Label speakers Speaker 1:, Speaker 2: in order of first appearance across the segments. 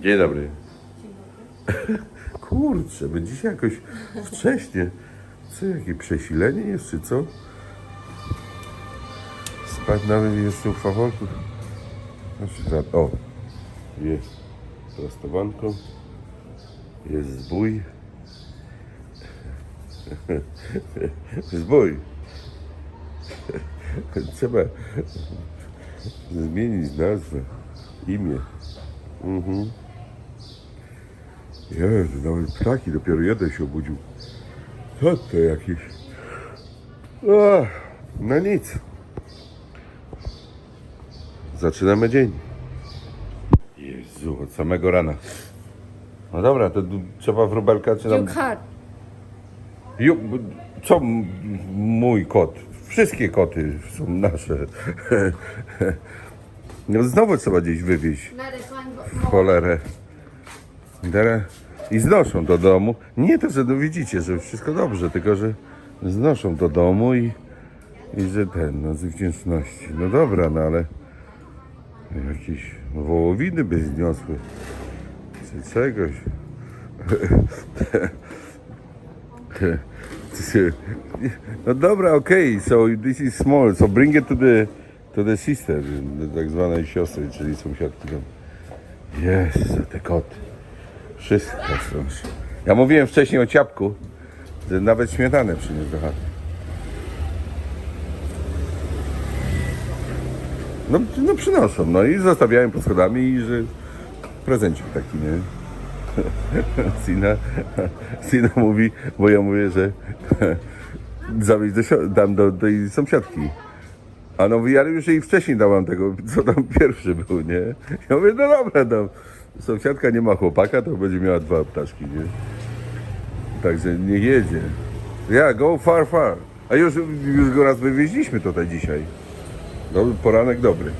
Speaker 1: Dzień dobry. Kurczę, będzie dzisiaj jakoś wcześnie. Co, jakie przesilenie jest, czy co? Spać nawet jeszcze w fachorku. Znaczy, o, jest prostowanko, jest zbój. Zbój. Trzeba zmienić nazwę, imię. Mhm. Jezu, nawet ptaki, dopiero jeden się obudził. Co to jakieś? Ach, no nic. Zaczynamy dzień. Jezu, od samego rana. No dobra, to d- trzeba wróbelka czy
Speaker 2: You
Speaker 1: tam...
Speaker 2: cut.
Speaker 1: Ju, co m- mój kot? Wszystkie koty są nasze. No znowu trzeba gdzieś wywieźć w cholerę. Teraz- I znoszą do domu. Nie to, że no widzicie, że wszystko dobrze, tylko że znoszą do domu i, i że ten, no z wdzięczności. No dobra, no ale jakieś wołowiny by zniosły. Czy czegoś. No dobra, okej, so this is small, so bring it to the, to the sister, tak zwanej siostry, czyli sąsiadki. Jezu, te koty. Wszystko strąży. Ja mówiłem wcześniej o ciapku, że nawet śmietanę przyniósł do chaty. No, no przynoszą, no i zostawiałem pod schodami i że prezencik taki, nie? Sina, Sina mówi, bo ja mówię, że zawieźć do, dam do tej sąsiadki. A no mówi, ale już jej wcześniej dałam tego, co tam pierwszy był, nie? Ja mówię, no dobra, dam. Sąsiadka nie ma chłopaka, to będzie miała dwa ptaszki, nie? Także nie jedzie. Ja, go far, far. A już, już go raz wywieźliśmy tutaj dzisiaj. Dobry, poranek dobry.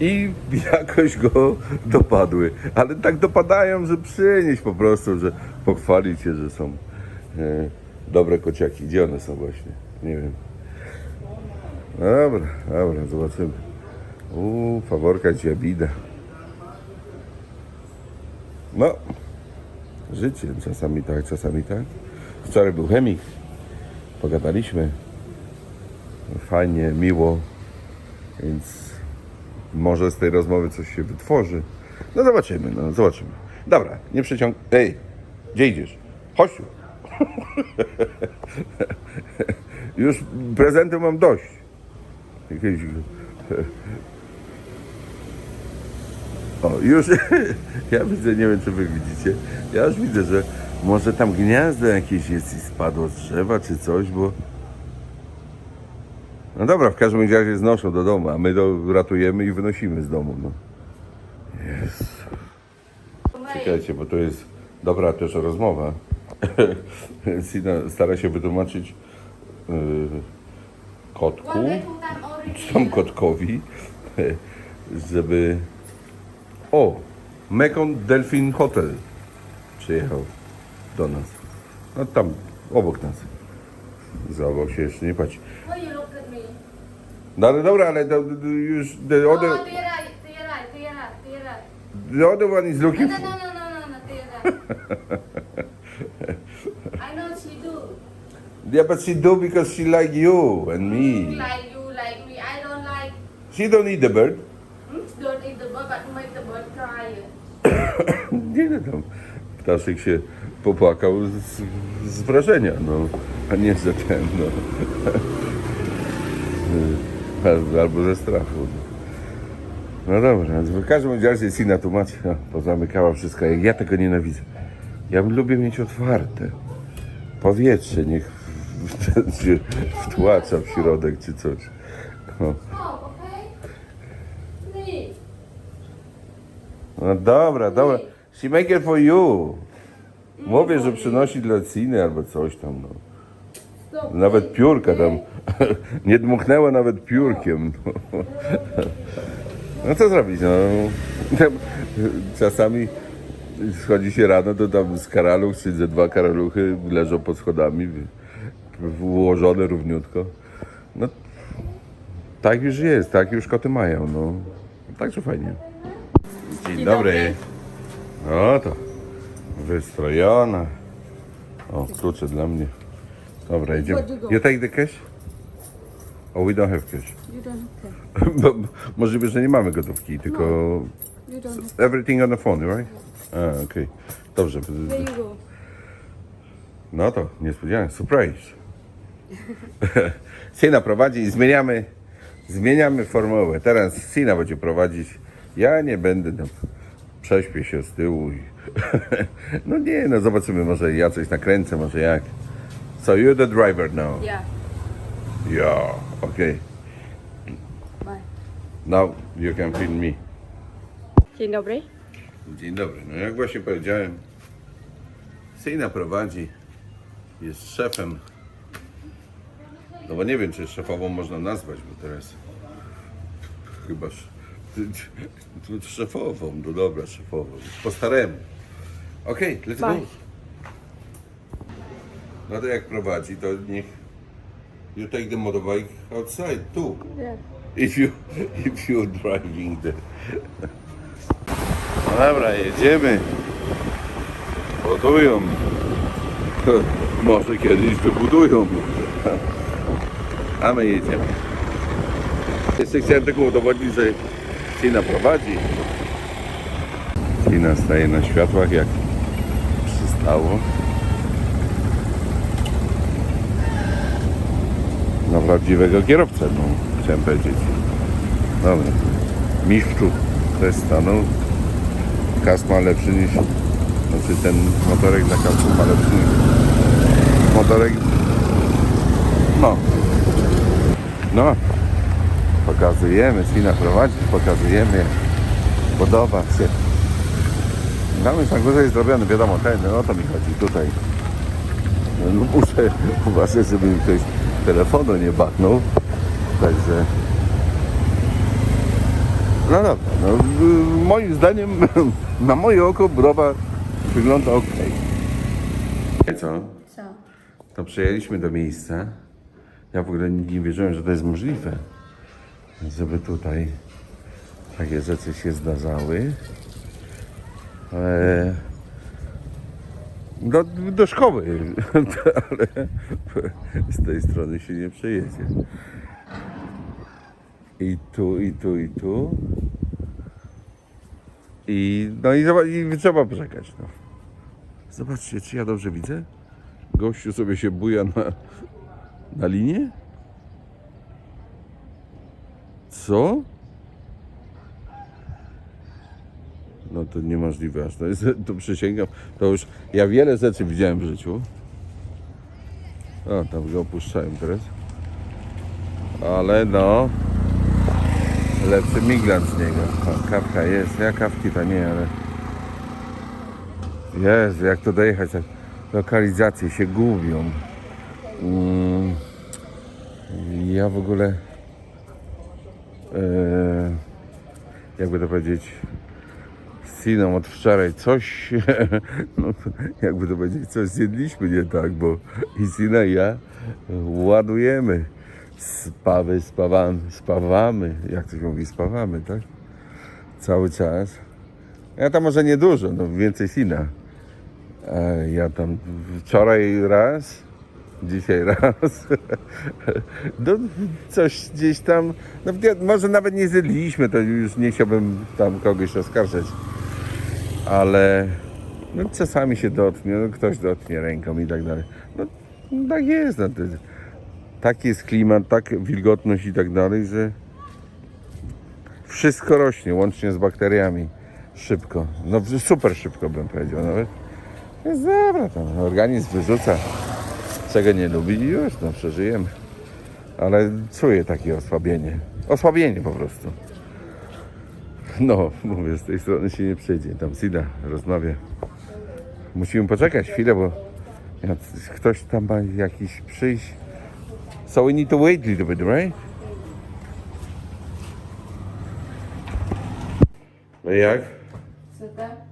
Speaker 1: I jakoś go dopadły. Ale tak dopadają, że przynieść po prostu, że pochwalić się, że są e, dobre kociaki. Gdzie one są właśnie? Nie wiem. No Dobra, dobra, zobaczymy. Uuu, faworka dziabida. No, życie. Czasami tak, czasami tak. Wczoraj był chemik. Pogadaliśmy. Fajnie, miło. Więc może z tej rozmowy coś się wytworzy. No zobaczymy, no zobaczymy. Dobra, nie przeciąg... Ej, gdzie idziesz? Chodź. Już prezentu mam dość. Jakieś... O, już... Ja widzę, nie wiem czy wy widzicie, ja już widzę, że może tam gniazdo jakieś jest i spadło z drzewa czy coś, bo... No dobra, w każdym razie znoszą do domu, a my to ratujemy i wynosimy z domu. No. Jezu. Czekajcie, bo to jest dobra też rozmowa. Sina stara się wytłumaczyć yy, kotku, czy tam kotkowi, żeby... O! Mekon Delfin Hotel przyjechał do nas. No tam, obok nas. Za obok się jeszcze nie płaci.
Speaker 2: Me?
Speaker 1: No ale dobra, ale to, to już the
Speaker 2: Oh,
Speaker 1: other,
Speaker 2: to your right, to your right, to your right, to your right.
Speaker 1: the other one is
Speaker 2: No,
Speaker 1: looking
Speaker 2: no,
Speaker 1: for...
Speaker 2: no, no, no, no, no, to your right. I know she do.
Speaker 1: Yeah, but she do because she like you and me.
Speaker 2: Like you, like me. I don't like.
Speaker 1: She don't eat the bird.
Speaker 2: Hmm? Don't eat the bird, but make the bird cry.
Speaker 1: Nie no tam. Ptaszek się popłakał z, z wrażenia, no. A nie że ten, no. Albo- ze strachu. No dobra, w każdym razie Sina tłumaczy, no, pozamykała wszystko, ja tego nienawidzę. Ja lubię mieć otwarte. Powietrze niech w- w- wtłacza w środek czy coś. No.
Speaker 2: Oh, okay. Please.
Speaker 1: No dobra, dobra. She make it for you. Mówię, że przynosi dla Ciny albo coś tam, no. Nawet piórka tam. Nie dmuchnęła nawet piórkiem. No co zrobić, no. Czasami schodzi się rano, to tam z karaluch, czy ze dwa karaluchy leżą pod schodami, ułożone równiutko. No, tak już jest, tak już koty mają, no. Także fajnie. Dzień dobry. No to wystrojona. O, klucze dla mnie. Dobra, idziemy.
Speaker 2: You
Speaker 1: take the cash? Oh, we don't have cash.
Speaker 2: You don't have
Speaker 1: Bo, możliwe, że nie mamy gotówki, tylko
Speaker 2: You don't have
Speaker 1: everything on the phone, right? A, okej. Dobrze.
Speaker 2: There you go.
Speaker 1: No to niespodzianka, surprise. Sina prowadzi i zmieniamy, zmieniamy formułę. Teraz Sina będzie prowadzić. Ja nie będę tam. Prześpię się z tyłu. I no nie, no zobaczymy, może ja coś nakręcę, może jak. So you're the driver now.
Speaker 2: Yeah.
Speaker 1: Yeah, okay.
Speaker 2: Bye.
Speaker 1: Now you can film me.
Speaker 2: Dzień dobry.
Speaker 1: Dzień dobry. No jak właśnie powiedziałem, Sina prowadzi, jest szefem. No bo nie wiem, czy szefową można nazwać, bo teraz chybaż szefową, no dobra, szefową. Po staremu. Okej, let's go.
Speaker 2: Bye.
Speaker 1: No to jak prowadzi, to niech you take the motorbike outside too.
Speaker 2: Yeah.
Speaker 1: If you, if you're driving the... No dobra, jedziemy. Budują. Może kiedyś wybudują. A my jedziemy. Jeszcze chciałem tylko udowodnić, że Sina prowadzi. Sina staje na światłach, jak przystało. Na prawdziwego kierowcę, no, chciałem powiedzieć. Dobra. Mistrzu też stanął. Kask ma lepszy niż... Znaczy ten motorek na kasku ma lepszy niż... Motorek... No. No. Pokazujemy, Sina prowadzi, pokazujemy. jak Podoba się. Zamysł na górze jest zrobiony, wiadomo, ten, no o to mi chodzi tutaj. No, muszę uważać, żeby mi ktoś telefonu nie bachnął. Także... No dobra, no, y, moim zdaniem na moje oko budowa wygląda ok. Co?
Speaker 2: So,
Speaker 1: To przyjechaliśmy do miejsca. Ja w ogóle nie wierzyłem, że to jest możliwe, żeby tutaj takie rzeczy się zdarzały. Ale do, do szkoły, ale z tej strony się nie przejedzie. I tu, i tu, i tu. I no i, i trzeba poczekać. No. Zobaczcie, czy ja dobrze widzę? Gościu sobie się buja na, na linię? Co? No to niemożliwe aż. To, jest, to przysięgam. To już ja wiele rzeczy widziałem w życiu. O, tam go opuszczają teraz. Ale no. Lepszy miglant z niego. O, kawka jest. Ja kawki to nie, ale. Jezu, jak to dojechać? tak Lokalizacje się gubią. Mm. Ja w ogóle. E, jakby to powiedzieć. Siną od wczoraj coś, no, jakby to powiedzieć, coś zjedliśmy nie tak, bo i Sina i ja ładujemy spawy, spawamy, spawamy, jak to się mówi, spawamy, tak? Cały czas. Ja tam może nie dużo, no więcej Sina. A ja tam wczoraj raz, dzisiaj raz. No, coś gdzieś tam, no, może nawet nie zjedliśmy, to już nie chciałbym tam kogoś oskarżać ale no, czasami się dotknie, no, ktoś dotknie ręką i tak dalej. No, tak jest, no, to, taki jest klimat, tak wilgotność i tak dalej, że wszystko rośnie, łącznie z bakteriami. Szybko, no super szybko bym powiedział nawet. Jest dobra, organizm wyrzuca, czego nie lubi i już, no przeżyjemy. Ale czuję takie osłabienie. Osłabienie po prostu. No, mówię, z tej strony się nie przejdzie. Tam Sida rozmawia. Musimy poczekać chwilę, bo ktoś tam ma jakiś przyjść. So we need to wait a little bit, right? No jak?
Speaker 2: that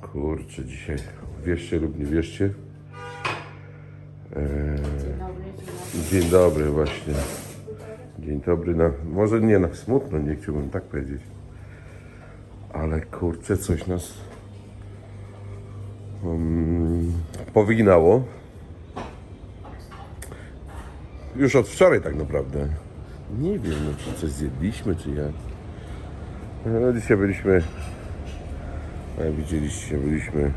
Speaker 1: Kurczę, dzisiaj wierzcie lub nie wierzcie.
Speaker 2: Dzień dobry,
Speaker 1: właśnie. Dzień dobry, na, może nie na smutno, nie chciałbym tak powiedzieć. Ale kurczę, coś nas um, powyginało. Już od wczoraj tak naprawdę. Nie wiem, no, czy coś zjedliśmy, czy jak. No, dzisiaj byliśmy, jak widzieliście, byliśmy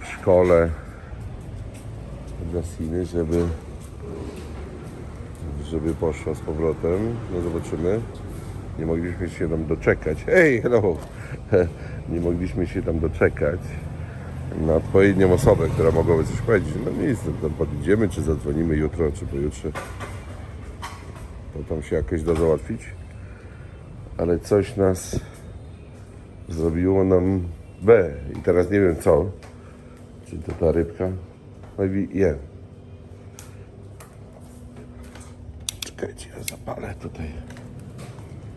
Speaker 1: w szkole dla Siny, żeby żeby poszła z powrotem. No zobaczymy. Nie mogliśmy się tam doczekać. Hej, hello! Nie mogliśmy się tam doczekać na odpowiednią osobę, która mogłaby coś powiedzieć. No nic, tam podjedziemy, czy zadzwonimy jutro, czy pojutrze. To tam się jakoś da załatwić. Ale coś nas zrobiło nam B. I teraz nie wiem co. Czy to ta rybka? Maybe yeah. Czekajcie, ja zapalę tutaj.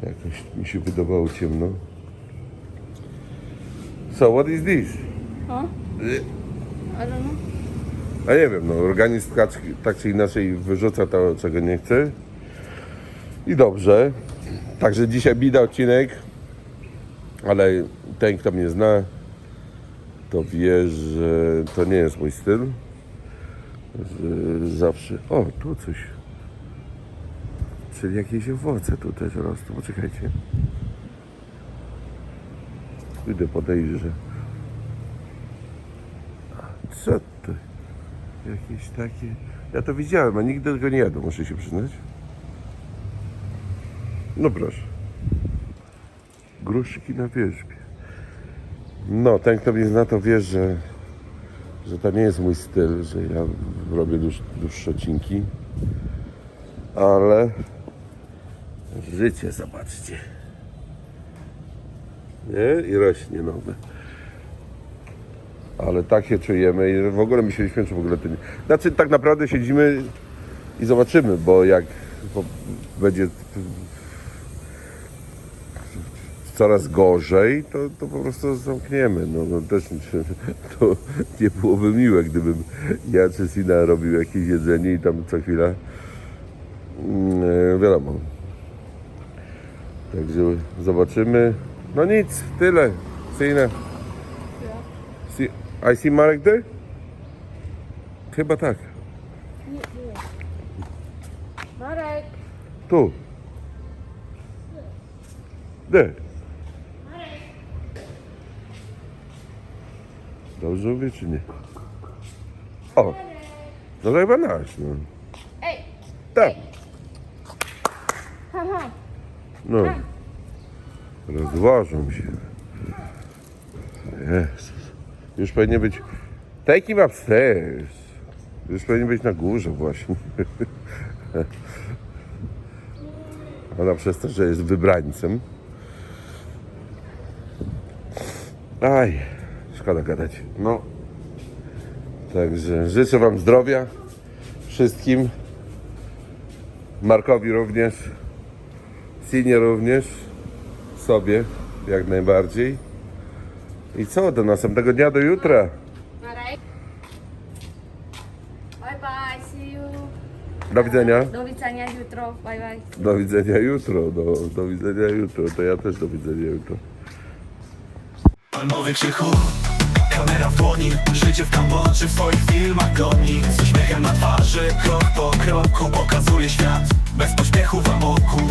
Speaker 1: Jakoś mi się wydawało ciemno. So, what is this?
Speaker 2: Huh? I don't know.
Speaker 1: A nie wiem, no organizm tak, tak czy inaczej wyrzuca to, czego nie chce. I dobrze. Także dzisiaj bida odcinek, ale ten, kto mnie zna, to wie, że to nie jest mój styl. Zawsze... O, tu coś. Czyli jakieś owoce tu też rosną. Poczekajcie. Idę podejrzę. Co to? Jakieś takie... Ja to widziałem, a nigdy tego nie jadłem, muszę się przyznać. No proszę. Gruszki na wierzbie. No, ten kto mnie zna to wie, że, że to nie jest mój styl, że ja robię dłuż, dłuższe odcinki. Ale życie zobaczcie. Nie? I rośnie nowe. Ale tak się czujemy i w ogóle myśleliśmy, czy w ogóle to nie... Znaczy tak naprawdę siedzimy i zobaczymy, bo jak będzie coraz gorzej, to, to po prostu zamkniemy. No, no też to nie byłoby miłe, gdybym ja czy Sina robił jakieś jedzenie i tam co chwila e, wiadomo. Także zobaczymy. No nic, tyle. Sina. See, I see Marek there? Chyba tak.
Speaker 2: Marek.
Speaker 1: Tu. There. Dobrze mówię, czy nie? O! To chyba nasz, no.
Speaker 2: Ej,
Speaker 1: Tak. No. Rozważą się. Jezus. Już powinien być... Take him upstairs. Już powinien być na górze właśnie. Ona przez to, że jest wybrańcem. Aj, szkoda gadać. No. Także życzę Wam zdrowia. Wszystkim. Markowi również. Sinie również. Sobie jak najbardziej. I co? Do następnego dnia, do jutra.
Speaker 2: Bye bye, see you.
Speaker 1: Do widzenia.
Speaker 2: Do widzenia jutro. Bye bye.
Speaker 1: Do widzenia jutro. Do, do widzenia jutro. To ja też do widzenia jutro.
Speaker 3: Krzychu Kamera w dłoni Życie w Kambodży w swoich filmach goni Z uśmiechem na twarzy Krok po kroku pokazuje świat Bez pośpiechu w amoku